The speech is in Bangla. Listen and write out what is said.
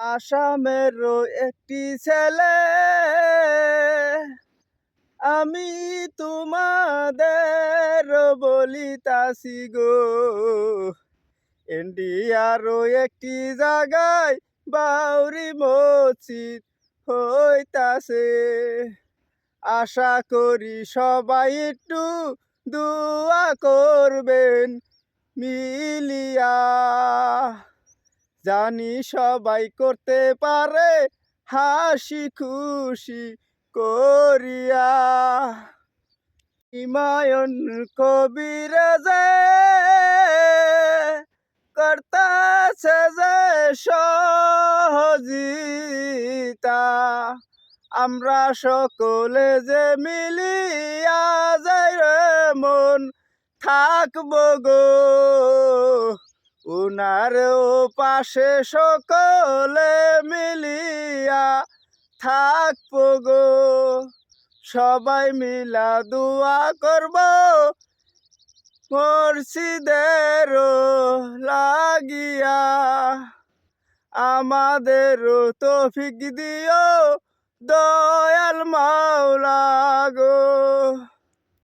আসামেরও একটি ছেলে। আমি তোমাদের বলিতাছি গো। ইন্ডিয়ারও একটি জায়গায় বাউরি মসজিদ হইতাছে। আশা করি সবাই একটু দোয়া করবেন মিলিয়া। জানি সবাই করতে পারে, হাসি খুশি করিয়া। ইমায়ন যে করতাছে যে সহজিতা, আমরা সকলে যে মিলিয়া যাই রে মন থাকব গো। উনার পাশে সকলে মিলিয়া থাকব গো। সবাই মিলা দোয়া করব। মসজিদের লাগিয়া আমাদেরও তৌফিক দিও দয়াল মাওলা।